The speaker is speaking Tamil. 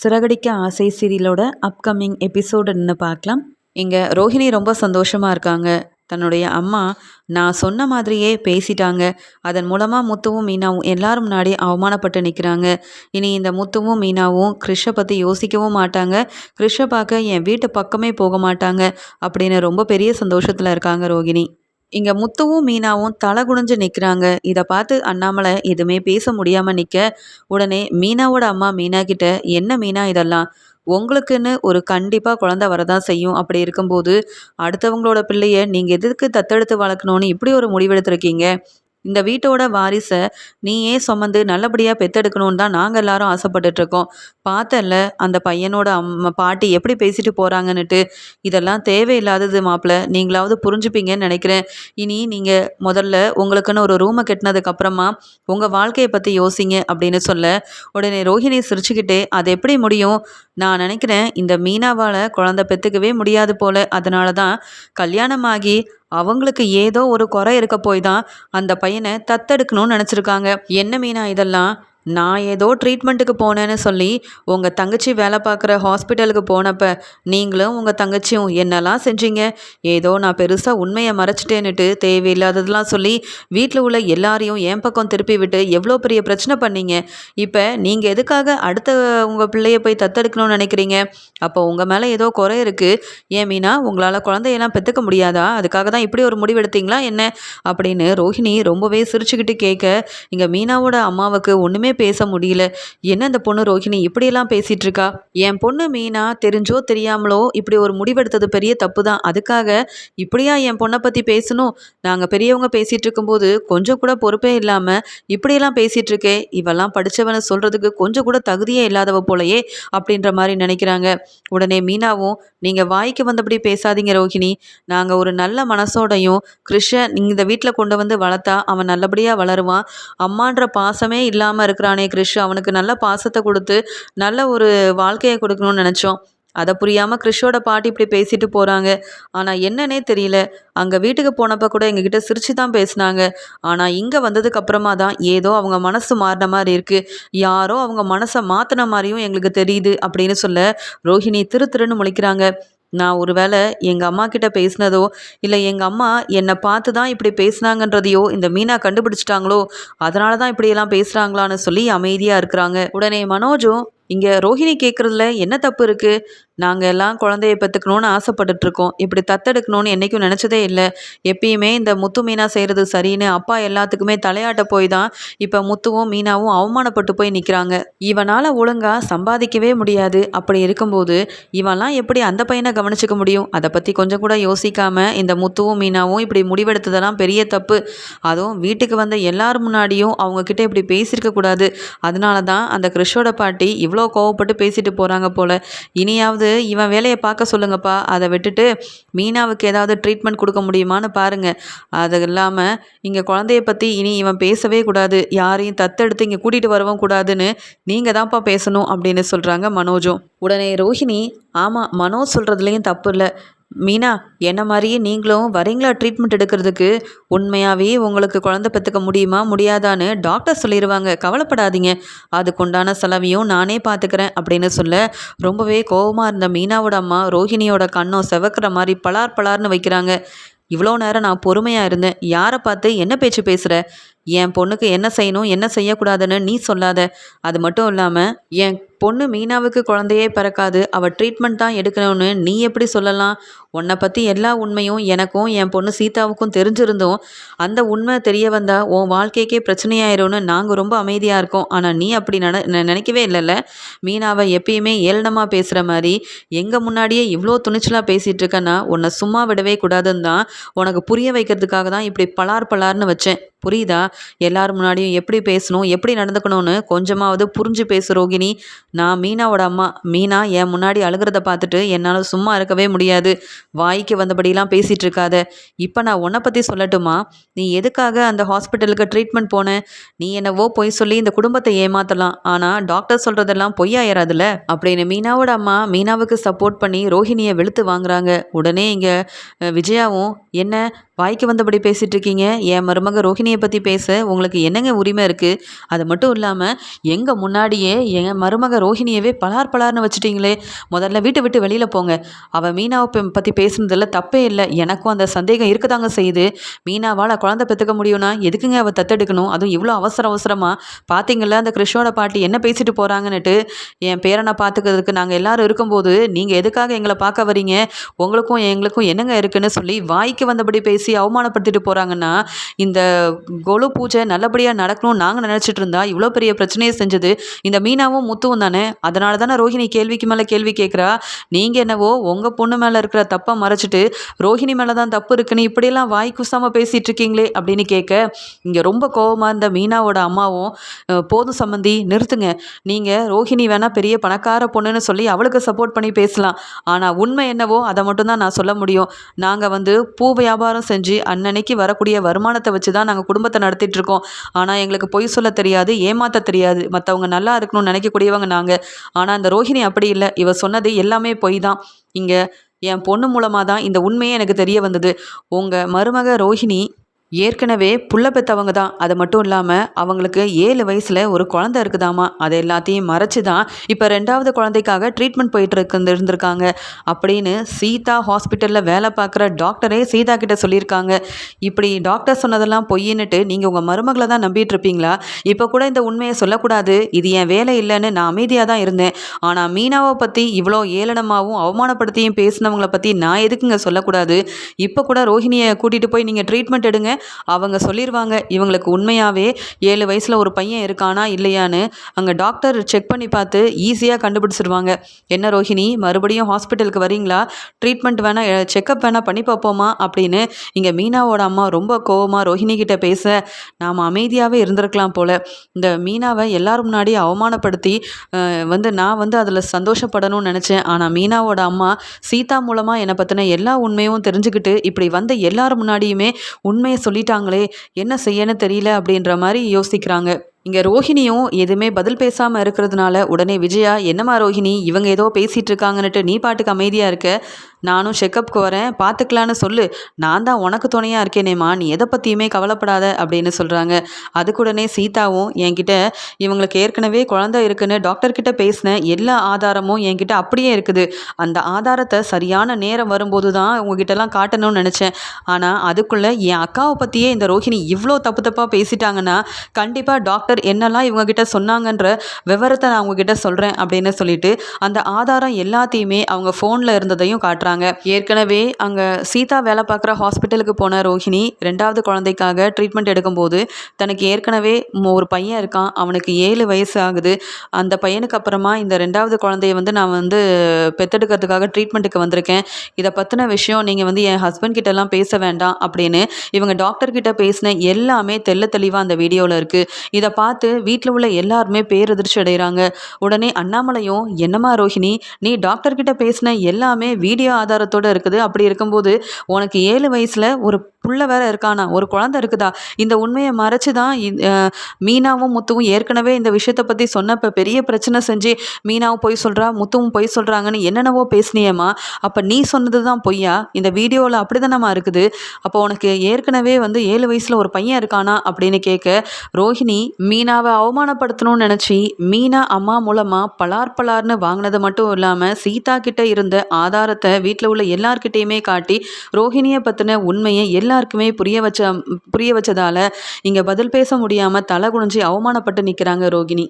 சிறகடிக்க ஆசை சீரியலோட அப்கமிங் எபிசோடுன்னு பார்க்கலாம். இங்கே ரோஹிணி ரொம்ப சந்தோஷமாக இருக்காங்க. தன்னுடைய அம்மா நான் சொன்ன மாதிரியே பேசிட்டாங்க. அதன் மூலமாக முத்துவும் மீனாவும் எல்லாரும் முன்னாடி அவமானப்பட்டு நிற்கிறாங்க இனி இந்த முத்துவும் மீனாவும் கிருஷை பற்றி யோசிக்கவும் மாட்டாங்க. கிருஷை பார்க்க என் வீட்டு பக்கமே போக மாட்டாங்க. அப்படின்னு ரொம்ப பெரிய சந்தோஷத்தில் இருக்காங்க ரோகிணி இங்கே முத்துவும் மீனாவும் தலை குனிஞ்சு நிற்கிறாங்க இதை பார்த்து அண்ணாமலை எதுவுமே பேச முடியாமல் நிற்க உடனே மீனாவோட அம்மா மீனா கிட்ட என்ன மீனா இதெல்லாம்? உங்களுக்குன்னு ஒரு கண்டிப்பாக குழந்த வரதான் செய்யும். அப்படி இருக்கும்போது அடுத்தவங்களோட பிள்ளைய நீங்கள் எதுக்கு தத்தெடுத்து வளர்க்கணும்னு இப்படி ஒரு முடிவெடுத்திருக்கீங்க? இந்த வீட்டோட வாரிசை நீயே சுமந்து நல்லபடியாக பெத்தெடுக்கணும்னு தான் நாங்கள் எல்லாரும் ஆசைப்பட்டுட்ருக்கோம். பார்த்தல அந்த பையனோட அம்மா பாட்டி எப்படி பேசிட்டு போகிறாங்கன்னுட்டு இதெல்லாம் தேவையில்லாதது மாப்பிள்ள நீங்களாவது புரிஞ்சுப்பீங்கன்னு நினைக்கிறேன். இனி நீங்கள் முதல்ல உங்களுக்குன்னு ஒரு ரூமை கட்டினதுக்கப்புறமா உங்கள் வாழ்க்கையை பற்றி யோசிங்க அப்படின்னு சொல்ல உடனே ரோஹிணி சிரிச்சுக்கிட்டே அது எப்படி முடியும்? நான் நினைக்கிறேன் இந்த மீனாவால் குழந்த பெற்றுக்கவே முடியாது போல. அதனால தான் கல்யாணமாகி அவங்களுக்கு ஏதோ ஒரு குறை இருக்க போய் தான் அந்த பையனை தத்தெடுக்கணும்னு நினச்சிருக்காங்க. என்ன மீனா இதெல்லாம்? நான் ஏதோ ட்ரீட்மெண்ட்டுக்கு போனேன்னு சொல்லி உங்கள் தங்கச்சி வேலை பார்க்குற ஹாஸ்பிட்டலுக்கு போனப்போ நீங்களும் உங்கள் தங்கச்சியும் என்னெல்லாம் செஞ்சீங்க? ஏதோ நான் பெருசாக உண்மையை மறைச்சிட்டேன்னுட்டு தேவையில்லாததெல்லாம் சொல்லி வீட்டில் உள்ள எல்லாரையும் என் பக்கம் திருப்பி விட்டு எவ்வளோ பெரிய பிரச்சனை பண்ணீங்க? இப்போ நீங்கள் எதுக்காக அடுத்த உங்கள் பிள்ளைய போய் தத்தெடுக்கணும்னு நினைக்கிறீங்க? அப்போ உங்கள் மேலே ஏதோ குறை இருக்குது ஏன் மீனா உங்களால் குழந்தையெல்லாம் பெற்றுக்க முடியாதா? அதுக்காக தான் இப்படி ஒரு முடிவு எடுத்தீங்களா என்ன? அப்படின்னு ரோஹிணி ரொம்பவே சிரிச்சுக்கிட்டு கேட்க இங்கே மீனாவோட அம்மாவுக்கு ஒன்றுமே பேச முடியல. என்ன இந்த பொண்ணு ரோஹிணி? இப்படியெல்லாம் பேசிகிட்டு இருக்கா என் பொண்ணு மீனா தெரிஞ்சோ தெரியாமலோ இப்படி ஒரு முடிவெடுத்தது பெரிய தப்பு தான் அதுக்காக இப்படியா என் பொண்ணை பற்றி பேசணும்? நாங்கள் பெரியவங்க பேசிகிட்டு இருக்கும்போது கொஞ்சம் கூட பொறுப்பே இல்லாமல் இப்படியெல்லாம் பேசிகிட்டு இருக்கே இவெல்லாம் படித்தவனை சொல்கிறதுக்கு கொஞ்சம் கூட தகுதியே இல்லாதவ போலையே அப்படின்ற மாதிரி நினைக்கிறாங்க. உடனே மீனாவும் நீங்கள் வாய்க்கு வந்தபடி பேசாதீங்க ரோஹிணி. நாங்கள் ஒரு நல்ல மனசோடையும் கிருஷ்ணன் இந்த வீட்டில் கொண்டு வந்து வளர்த்தா அவன் நல்லபடியாக வளருவான். அம்மான்ற பாசமே இல்லாமல் இருக்கிற இருக்கிறானே கிறிஷ் அவனுக்கு நல்ல பாசத்தை கொடுத்து நல்ல ஒரு வாழ்க்கையை கொடுக்கணும்னு நினச்சோம். அதை புரியாமல் கிறிஷோட பாட்டி இப்படி பேசிட்டு போகிறாங்க ஆனால் என்னன்னே தெரியல. அங்கே வீட்டுக்கு போனப்போ கூட எங்ககிட்ட சிரித்து தான் பேசினாங்க. ஆனால் இங்கே வந்ததுக்கு அப்புறமா தான் ஏதோ அவங்க மனசு மாறின மாதிரி இருக்குது யாரோ அவங்க மனசை மாற்றின மாதிரியும் எங்களுக்கு தெரியுது அப்படின்னு சொல்ல ரோஹிணி திரு திருன்னு முழிக்கிறாங்க. நான் ஒரு வேளை எங்கள் அம்மா கிட்ட பேசினதோ இல்லை எங்கள் அம்மா என்னை பார்த்து தான் இப்படி பேசுனாங்கன்றதையோ இந்த மீனா கண்டுபிடிச்சிட்டாங்களோ அதனால தான் இப்படியெல்லாம் பேசுகிறாங்களான்னு சொல்லி அமைதியாக இருக்கிறாங்க. உடனே மனோஜும் இங்கே ரோஹிணி கேட்குறதுல என்ன தப்பு இருக்குது நாங்கள் எல்லாம் குழந்தைய பெற்றுக்கணும்னு ஆசைப்பட்டுட்ருக்கோம். இப்படி தத்தெடுக்கணும்னு என்றைக்கும் நினச்சதே இல்லை. எப்பயுமே இந்த முத்து மீனா செய்கிறது சரின்னு அப்பா எல்லாத்துக்குமே தலையாட்ட போய் தான் இப்போ முத்துவும் மீனாவும் அவமானப்பட்டு போய் நிற்கிறாங்க இவனால் ஒழுங்காக சம்பாதிக்கவே முடியாது. அப்படி இருக்கும்போது இவன்லாம் எப்படி அந்த பையனை கவனிச்சிக்க முடியும்? அதை பற்றி கொஞ்சம் கூட யோசிக்காமல் இந்த முத்துவும் மீனாவும் இப்படி முடிவெடுத்ததெல்லாம் பெரிய தப்பு. அதுவும் வீட்டுக்கு வந்த எல்லார் முன்னாடியும் அவங்கக்கிட்ட இப்படி பேசியிருக்க கூடாது. அதனால தான் அந்த கிறிஷோட பாட்டி இவ்வளோ இவ்வளோ கோவப்பட்டு பேசிட்டு போகிறாங்க போல். இனியாவது இவன் வேலையை பார்க்க சொல்லுங்கப்பா. அதை விட்டுட்டு மீனாவுக்கு ஏதாவது ட்ரீட்மெண்ட் கொடுக்க முடியுமான்னு பாருங்கள் அது இல்லாமல் இங்கே குழந்தைய பற்றி இனி இவன் பேசவே கூடாது. யாரையும் தத்தெடுத்து இங்கே கூட்டிகிட்டு வரவும் கூடாதுன்னு நீங்கள் தான்ப்பா பேசணும் அப்படின்னு சொல்கிறாங்க மனோஜும். உடனே ரோஹிணி ஆமாம் மனோஜ் சொல்கிறதுலேயும் தப்பு இல்லை. மீனா என்ன மாதிரியே நீங்களும் வரீங்களா ட்ரீட்மெண்ட் எடுக்கிறதுக்கு? உண்மையாகவே உங்களுக்கு குழந்தை பெற்றுக்க முடியுமா முடியாதான்னு டாக்டர் சொல்லிடுவாங்க கவலைப்படாதீங்க. அதுக்குண்டான செலவையும் நானே பார்த்துக்கிறேன் அப்படின்னு சொல்ல ரொம்பவே கோபமாக இருந்த மீனாவோட அம்மா ரோஹிணியோட கண்ணம் செவக்கிற மாதிரி பலார் பலார்னு வைக்கிறாங்க. இவ்வளோ நேரம் நான் பொறுமையாக இருந்தேன். யாரை பார்த்து என்ன பேச்சு பேசுகிற என் பொண்ணுக்கு என்ன செய்யணும் என்ன செய்யக்கூடாதுன்னு நீ சொல்லாத. அது மட்டும் இல்லாமல் என் பொண்ணு மீனாவுக்கு குழந்தையே பிறக்காது. அவள் ட்ரீட்மெண்ட் தான் எடுக்கணும்னு நீ எப்படி சொல்லலாம்? உன்னை பற்றி எல்லா உண்மையும் எனக்கும் என் பொண்ணு சீதாவுக்கும் தெரிஞ்சிருந்தோம் அந்த உண்மை தெரிய வந்தால் உன் வாழ்க்கைக்கே பிரச்சனையாயிரும்னு நாங்கள் ரொம்ப அமைதியாக இருக்கோம். ஆனால் நீ அப்படி நட நினைக்கவே இல்லைல்ல? மீனாவை எப்பயுமே ஏளனமாக பேசுகிற மாதிரி எங்கள் முன்னாடியே இவ்வளோ துணிச்சலாக பேசிகிட்டு இருக்கேன்னா உன்னை சும்மா விடவே கூடாதுன்னு தான் உனக்கு புரிய வைக்கிறதுக்காக தான் இப்படி பலார் பலார்னு வச்சேன். புரியுதா? எல்லார் முன்னாடியும் எப்படி பேசணும் எப்படி நடந்துக்கணும்னு கொஞ்சமாவது புரிஞ்சு பேசு ரோகிணி. நான் மீனாவோட அம்மா மீனா என் முன்னாடி அழுகிறத பார்த்துட்டு என்னால் சும்மா இருக்கவே முடியாது. வாய்க்கு வந்தபடியெல்லாம் பேசிகிட்டு இருக்காத. இப்போ நான் உன்னை பற்றி சொல்லட்டுமா? நீ எதுக்காக அந்த ஹாஸ்பிட்டலுக்கு ட்ரீட்மெண்ட் போன? நீ என்னவோ பொய் சொல்லி இந்த குடும்பத்தை ஏமாற்றலாம் ஆனால் டாக்டர் சொல்கிறதெல்லாம் பொய்யாயிராதுல அப்படின்னு மீனாவோட அம்மா மீனாவுக்கு சப்போர்ட் பண்ணி ரோஹிணியை வெளுத்து வாங்குறாங்க. உடனே இங்கே விஜயாவும் என்ன? வாய்க்கு வந்தபடி பேசிகிட்டு இருக்கீங்க என் மருமக ரோஹிணியை பற்றி பேச உங்களுக்கு என்னங்க உரிமை இருக்குது அது மட்டும் இல்லாமல் எங்கள் முன்னாடியே என் மருமக ரோஹிணியவே பலார் பலார்னு வச்சுட்டிங்களே. முதல்ல வீட்டை விட்டு வெளியில் போங்க. அவள் மீனாவை பற்றி பேசுனதில் தப்பே இல்லை. எனக்கும் அந்த சந்தேகம் இருக்கதாங்க செய்யுது. மீனாவால் குழந்தை பெற்றுக்க முடியும்னா எதுக்குங்க அவள் தத்தெடுக்கணும்? அதுவும் இவ்வளோ அவசர அவசரமாக பார்த்தீங்களா அந்த கிருஷ்ணோட பாட்டி என்ன பேசிட்டு போகிறாங்கன்னுட்டு என் பேரனை பார்த்துக்கிறதுக்கு நாங்கள் எல்லோரும் இருக்கும்போது நீங்கள் எதுக்காக எங்களை பார்க்க வரீங்க? உங்களுக்கும் எங்களுக்கும் என்னங்க இருக்குன்னு சொல்லி வாய்க்கு வந்தபடி பேசி அவமானப்படுத்திட்டு போகிறாங்கன்னா இந்த கொலு பூஜை நல்லபடியாக நடக்கணும்னு நாங்கள் நினச்சிட்டு இருந்தா இவ்வளோ பெரிய பிரச்சனையை செஞ்சது. இந்த மீனாவும் முத்துவும் தானே? அதனால தானே ரோஹிணி கேள்விக்கு மேலே கேள்வி கேட்குறா நீங்கள் என்னவோ உங்கள் பொண்ணு மேலே இருக்கிற தப்பை மறைச்சிட்டு ரோஹிணி மேலே தான் தப்பு இருக்குன்னு இப்படியெல்லாம் வாய் குசாமல் பேசிகிட்டு இருக்கீங்களே அப்படின்னு கேட்க இங்கே ரொம்ப கோபமாக இருந்த மீனாவோட அம்மாவும் போதும் சம்மந்தி நிறுத்துங்க. நீங்கள் ரோஹிணி வேணால் பெரிய பணக்கார பொண்ணுன்னு சொல்லி அவளுக்கு சப்போர்ட் பண்ணி பேசலாம். ஆனால் உண்மை என்னவோ அதை மட்டும்தான் நான் சொல்ல முடியும். நாங்கள் வந்து பூ வியாபாரம் செஞ்சு அன்னன்னைக்கு வரக்கூடிய வருமானத்தை வச்சு தான் நாங்கள் குடும்பத்தை நடத்திட்டு இருக்கோம் ஆனால் எங்களுக்கு பொய் சொல்ல தெரியாது ஏமாற்ற தெரியாது. மற்றவங்க நல்லா இருக்கணும்னு நினைக்கக்கூடியவங்க நாங்கள் ஆனால் அந்த ரோஹிணி அப்படி இல்லை. இவ சொன்னது எல்லாமே பொய் தான் இங்கே என் பொண்ணு மூலமாக தான் இந்த உண்மையே எனக்கு தெரிய வந்தது. உங்கள் மருமக ரோஹிணி ஏற்கனவே புள்ள பெற்றவங்க தான். அது மட்டும் இல்லாமல் அவங்களுக்கு ஏழு வயசில் ஒரு குழந்தை இருக்குதாமா? அது எல்லாத்தையும் மறைச்சி தான் இப்போ ரெண்டாவது குழந்தைக்காக ட்ரீட்மெண்ட் போயிட்டு இருக்கு இருந்திருக்காங்க. அப்படின்னு சீதா ஹாஸ்பிட்டலில் வேலை பார்க்குற டாக்டரே சீதா கிட்ட சொல்லியிருக்காங்க. இப்படி டாக்டர் சொன்னதெல்லாம் பொய்யின்னுட்டு நீங்கள் உங்கள் மருமகளை தான் நம்பிட்டு இருப்பீங்களா? இப்போ கூட இந்த உண்மையை சொல்லக்கூடாது. இது என் வேலை இல்லைன்னு நான் அமைதியாக தான் இருந்தேன். ஆனால் மீனாவை பற்றி இவ்வளோ ஏளனமாகவும் அவமானப்படுத்தியும் பேசினவங்களை பற்றி நான் எதுக்குங்க சொல்லக்கூடாது? இப்போ கூட ரோஹிணியை கூட்டிகிட்டு போய் நீங்கள் ட்ரீட்மெண்ட் எடுங்க. அவங்க சொல்லிடுவாங்க இவங்களுக்கு உண்மையாகவே ஏழு வயசில் ஒரு பையன் இருக்கானா இல்லையான்னு அங்கே டாக்டர் செக் பண்ணி பார்த்து ஈஸியாக கண்டுபிடிச்சிருவாங்க. என்ன ரோஹிணி மறுபடியும் ஹாஸ்பிட்டலுக்கு வரீங்களா ட்ரீட்மெண்ட் வேணால் செக்கப் வேணால் பண்ணி பார்ப்போமா? அப்படின்னு இங்கே மீனாவோட அம்மா ரொம்ப கோவமாக ரோஹிணி கிட்ட பேச நாம் அமைதியாகவே இருந்திருக்கலாம் போல். இந்த மீனாவை எல்லாரும் முன்னாடி அவமானப்படுத்தி வந்து நான் வந்து அதில் சந்தோஷப்படணும்னு நினச்சேன். ஆனால் மீனாவோட அம்மா சீதா மூலமாக என்னை பற்றின எல்லா உண்மையும் தெரிஞ்சுக்கிட்டு இப்படி வந்த எல்லாரும் முன்னாடியுமே உண்மையை சொல்லிட்டாங்களே என்ன செய்யன்னு தெரியல அப்படின்ற மாதிரி யோசிக்கிறாங்க. இங்கே ரோஹிணியும் எதுவுமே பதில் பேசாமல் இருக்கிறதுனால உடனே விஜயா என்னம்மா ரோஹிணி இவங்க ஏதோ பேசிகிட்டு இருக்காங்கன்னுட்டு நீ பாட்டுக்கு அமைதியாக இருக்க? நானும் செக்கப்புக்கு வரேன். பார்த்துக்கலான்னு சொல்லு. நான் தான் உனக்கு துணையாக இருக்கேனேம்மா. நீ எதை பற்றியுமே கவலைப்படாத அப்படின்னு சொல்கிறாங்க அதுக்குடனே சீதாவும் என்கிட்ட இவங்களுக்கு ஏற்கனவே குழந்தை இருக்குன்னு டாக்டர்கிட்ட பேசின எல்லா ஆதாரமும் என்கிட்ட அப்படியே இருக்குது. அந்த ஆதாரத்தை சரியான நேரம் வரும்போது தான் உங்ககிட்டலாம் காட்டணும்னு நினச்சேன். ஆனால் அதுக்குள்ளே என் அக்காவை பற்றியே இந்த ரோஹிணி இவ்வளோ தப்பு தப்பாக பேசிட்டாங்கன்னா கண்டிப்பாக டாக்டர் என்னெல்லாம் இவங்ககிட்ட சொன்னாங்கன்ற விவரத்தை நான் உங்ககிட்ட சொல்கிறேன் அப்படின்னு சொல்லிட்டு அந்த ஆதாரம் எல்லாத்தையுமே அவங்க ஃபோனில் இருந்ததையும் காட்டுறாங்க. காட்டுறாங்க ஏற்கனவே அங்கே சீதா வேலை பார்க்குற ஹாஸ்பிட்டலுக்கு போன ரோஹிணி ரெண்டாவது குழந்தைக்காக ட்ரீட்மெண்ட் எடுக்கும்போது தனக்கு ஏற்கனவே ஒரு பையன் இருக்கான். அவனுக்கு ஏழு வயசு ஆகுது. அந்த பையனுக்கு அப்புறமா இந்த ரெண்டாவது குழந்தைய வந்து நான் வந்து பெத்தெடுக்கிறதுக்காக ட்ரீட்மெண்ட்டுக்கு வந்திருக்கேன். இதை பற்றின விஷயம் நீங்கள் வந்து என் ஹஸ்பண்ட் கிட்டலாம் பேச வேண்டாம் அப்படின்னு இவங்க டாக்டர் கிட்ட பேசின எல்லாமே தெல்ல தெளிவாக அந்த வீடியோவில் இருக்குது இதை பார்த்து வீட்டில் உள்ள எல்லாருமே பேரதிர்ச்சி அடைகிறாங்க. உடனே அண்ணாமலையும் என்னம்மா ரோஹிணி நீ டாக்டர் கிட்ட பேசின எல்லாமே வீடியோ ஆதாரத்தோடு இருக்குது. அப்படி இருக்கும்போது உனக்கு ஏழு வயசில் ஒரு புள்ள வேற இருக்கானா? ஒரு குழந்தை இருக்குதா? இந்த உண்மையை மறைச்சு தான் மீனாவும் முத்துவும் ஏற்கனவே இந்த விஷயத்தை பற்றி சொன்னப்போ பெரிய பிரச்சனை செஞ்சு மீனாவும் பொய் சொல்கிறா முத்துவும் பொய் சொல்கிறாங்கன்னு என்னென்னவோ பேசினியம்மா. அப்போ நீ சொன்னது தான் பொய்யா? இந்த வீடியோவில் அப்படி தானம்மா இருக்குது. அப்போ உனக்கு ஏற்கனவே வந்து ஏழு வயசில் ஒரு பையன் இருக்கானா அப்படின்னு கேட்க ரோஹிணி மீனாவை அவமானப்படுத்தணும்னு நினச்சி மீனா அம்மா மூலமாக பலார் பலார்னு வாங்கினது மட்டும் இல்லாமல் சீதா கிட்ட இருந்த ஆதாரத்தை வீட்டில் உள்ள எல்லார்கிட்டேயுமே காட்டி ரோஹிணியை பற்றின உண்மையை எல்லா எல்லாருக்குமே புரிய வச்ச புரிய வச்சதால் இங்கே பதில் பேச முடியாமல் தலை குனிஞ்சி அவமானப்பட்டு நிற்கிறாங்க ரோகிணி.